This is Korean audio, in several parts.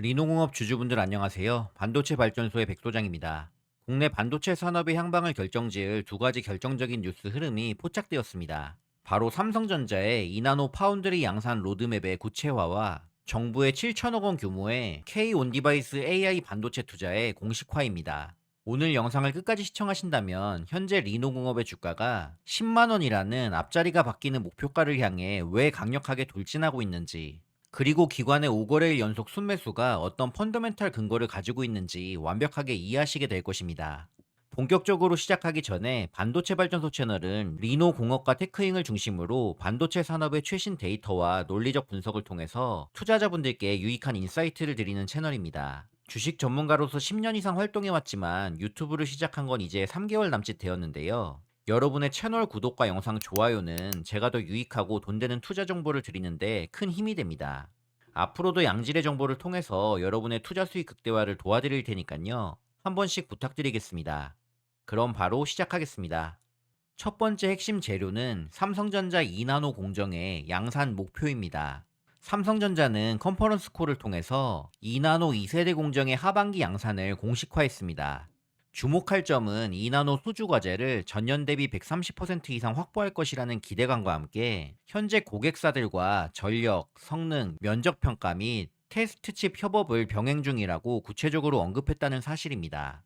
리노공업 주주분들 안녕하세요. 반도체 발전소의 백소장입니다. 국내 반도체 산업의 향방을 결정지을 두 가지 결정적인 뉴스 흐름이 포착되었습니다. 바로 삼성전자의 이나노 파운드리 양산 로드맵의 구체화와 정부의 7천억 원 규모의 K 온디바이스 AI 반도체 투자의 공식화입니다. 오늘 영상을 끝까지 시청하신다면 현재 리노공업의 주가가 10만 원이라는 앞자리가 바뀌는 목표가를 향해 왜 강력하게 돌진하고 있는지 그리고 기관의 5거래일 연속 순매수가 어떤 펀더멘탈 근거를 가지고 있는지 완벽하게 이해하시게 될 것입니다. 본격적으로 시작하기 전에 반도체 발전소 채널은 리노 공업과 테크잉을 중심으로 반도체 산업의 최신 데이터와 논리적 분석을 통해서 투자자분들께 유익한 인사이트를 드리는 채널입니다. 주식 전문가로서 10년 이상 활동해왔지만 유튜브를 시작한 건 이제 3개월 남짓 되었는데요. 여러분의 채널 구독과 영상 좋아요는 제가 더 유익하고 돈 되는 투자 정보를 드리는데 큰 힘이 됩니다. 앞으로도 양질의 정보를 통해서 여러분의 투자 수익 극대화를 도와드릴 테니까요. 한 번씩 부탁드리겠습니다. 그럼 바로 시작하겠습니다. 첫 번째 핵심 재료는 삼성전자 2나노 공정의 양산 목표입니다. 삼성전자는 컨퍼런스 콜을 통해서 2나노 2세대 공정의 하반기 양산을 공식화했습니다. 주목할 점은 2나노 수주 과제를 전년 대비 130% 이상 확보할 것이라는 기대감과 함께 현재 고객사들과 전력, 성능, 면적 평가 및 테스트 칩 협업을 병행 중이라고 구체적으로 언급했다는 사실입니다.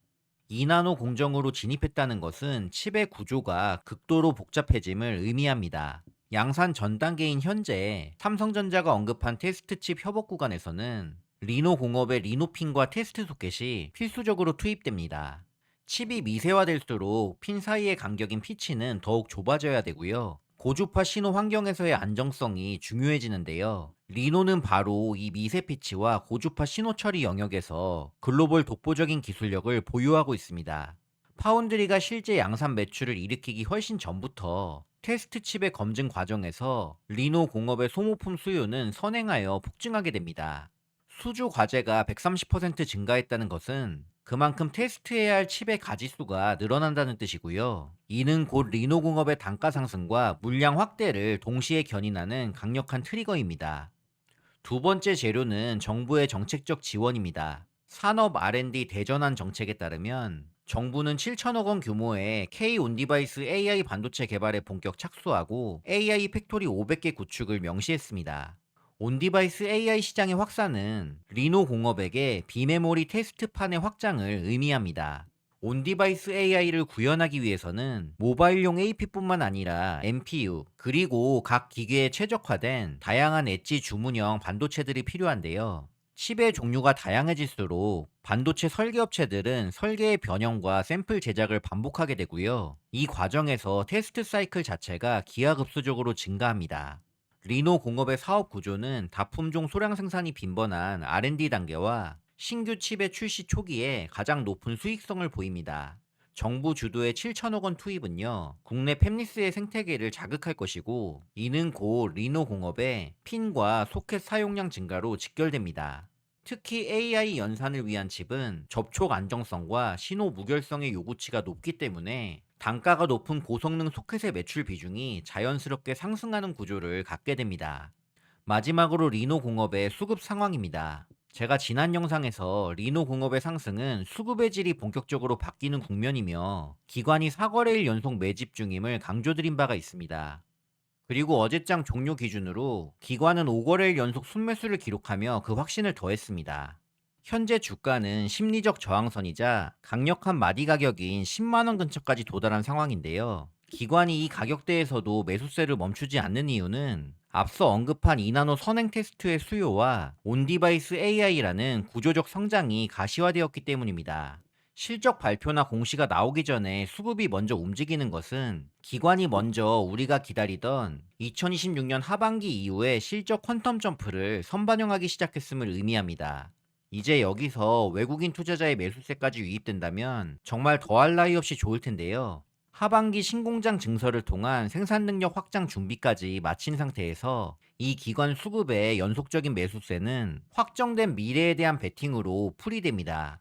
2나노 공정으로 진입했다는 것은 칩의 구조가 극도로 복잡해짐을 의미합니다. 양산 전 단계인 현재 삼성전자가 언급한 테스트 칩 협업 구간에서는 리노 공업의 리노핀과 테스트 소켓이 필수적으로 투입됩니다. 칩이 미세화될수록 핀 사이의 간격인 피치는 더욱 좁아져야 되고요. 고주파 신호 환경에서의 안정성이 중요해지는데요. 리노는 바로 이 미세 피치와 고주파 신호 처리 영역에서 글로벌 독보적인 기술력을 보유하고 있습니다. 파운드리가 실제 양산 매출을 일으키기 훨씬 전부터 테스트 칩의 검증 과정에서 리노 공업의 소모품 수요는 선행하여 폭증하게 됩니다. 수주 과제가 130% 증가했다는 것은 그만큼 테스트해야 할 칩의 가지수가 늘어난다는 뜻이고요. 이는 곧 리노 공업의 단가 상승과 물량 확대를 동시에 견인하는 강력한 트리거입니다. 두 번째 재료는 정부의 정책적 지원입니다. 산업 R&D 대전환 정책에 따르면 정부는 7천억 원 규모의 K 온디바이스 AI 반도체 개발에 본격 착수하고 AI 팩토리 500개 구축을 명시했습니다. 온디바이스 AI 시장의 확산은 리노 공업에게 비메모리 테스트판의 확장을 의미합니다. 온디바이스 AI를 구현하기 위해서는 모바일용 AP뿐만 아니라 MPU 그리고 각 기계에 최적화된 다양한 엣지 주문형 반도체들이 필요한데요. 칩의 종류가 다양해질수록 반도체 설계 업체들은 설계의 변형과 샘플 제작을 반복하게 되고요. 이 과정에서 테스트 사이클 자체가 기하급수적으로 증가합니다. 리노 공업의 사업 구조는 다품종 소량 생산이 빈번한 R&D 단계와 신규 칩의 출시 초기에 가장 높은 수익성을 보입니다. 정부 주도의 7천억 원 투입은요, 국내 팹리스의 생태계를 자극할 것이고, 이는 곧 리노 공업의 핀과 소켓 사용량 증가로 직결됩니다. 특히 AI 연산을 위한 칩은 접촉 안정성과 신호 무결성의 요구치가 높기 때문에 단가가 높은 고성능 소켓의 매출 비중이 자연스럽게 상승하는 구조를 갖게 됩니다. 마지막으로 리노 공업의 수급 상황입니다. 제가 지난 영상에서 리노 공업의 상승은 수급의 질이 본격적으로 바뀌는 국면이며 기관이 4거래일 연속 매집 중임을 강조드린 바가 있습니다. 그리고 어제장 종료 기준으로 기관은 5거래일 연속 순매수를 기록하며 그 확신을 더했습니다. 현재 주가는 심리적 저항선이자 강력한 마디 가격인 10만원 근처까지 도달한 상황인데요. 기관이 이 가격대에서도 매수세를 멈추지 않는 이유는 앞서 언급한 이나노 선행 테스트의 수요와 온디바이스 AI라는 구조적 성장이 가시화되었기 때문입니다. 실적 발표나 공시가 나오기 전에 수급이 먼저 움직이는 것은 기관이 먼저 우리가 기다리던 2026년 하반기 이후에 실적 퀀텀 점프를 선반영하기 시작했음을 의미합니다. 이제 여기서 외국인 투자자의 매수세까지 유입된다면 정말 더할 나위 없이 좋을 텐데요. 하반기 신공장 증설을 통한 생산 능력 확장 준비까지 마친 상태에서 이 기관 수급의 연속적인 매수세는 확정된 미래에 대한 베팅으로 풀이됩니다.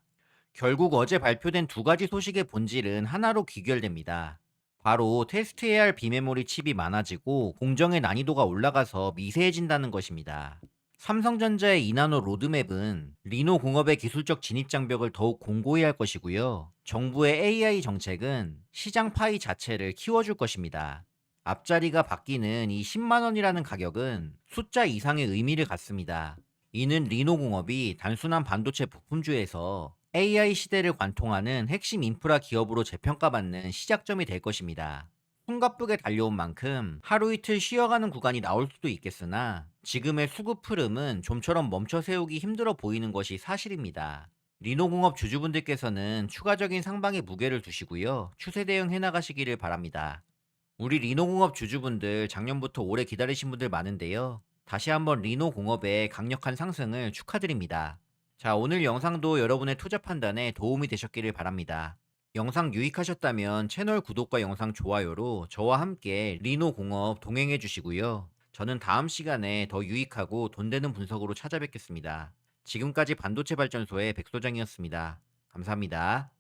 결국 어제 발표된 두 가지 소식의 본질은 하나로 귀결됩니다. 바로 테스트 해야 할 비메모리 칩이 많아지고 공정의 난이도가 올라가서 미세해진다는 것입니다. 삼성전자의 이나노 로드맵은 리노 공업의 기술적 진입 장벽을 더욱 공고히 할 것이고요. 정부의 AI 정책은 시장 파이 자체를 키워줄 것입니다. 앞자리가 바뀌는 이 10만 원이라는 가격은 숫자 이상의 의미를 갖습니다. 이는 리노 공업이 단순한 반도체 부품주에서 AI 시대를 관통하는 핵심 인프라 기업으로 재평가받는 시작점이 될 것입니다. 손가쁘게 달려온 만큼 하루 이틀 쉬어가는 구간이 나올 수도 있겠으나 지금의 수급 흐름은 좀처럼 멈춰 세우기 힘들어 보이는 것이 사실입니다. 리노공업 주주분들께서는 추가적인 상방에 무게를 두시고요. 추세 대응해 나가시기를 바랍니다. 우리 리노공업 주주분들 작년부터 오래 기다리신 분들 많은데요. 다시 한번 리노공업의 강력한 상승을 축하드립니다. 자, 오늘 영상도 여러분의 투자 판단에 도움이 되셨기를 바랍니다. 영상 유익하셨다면 채널 구독과 영상 좋아요로 저와 함께 리노 공업 동행해 주시고요. 저는 다음 시간에 더 유익하고 돈 되는 분석으로 찾아뵙겠습니다. 지금까지 반도체 발전소의 백소장이었습니다. 감사합니다.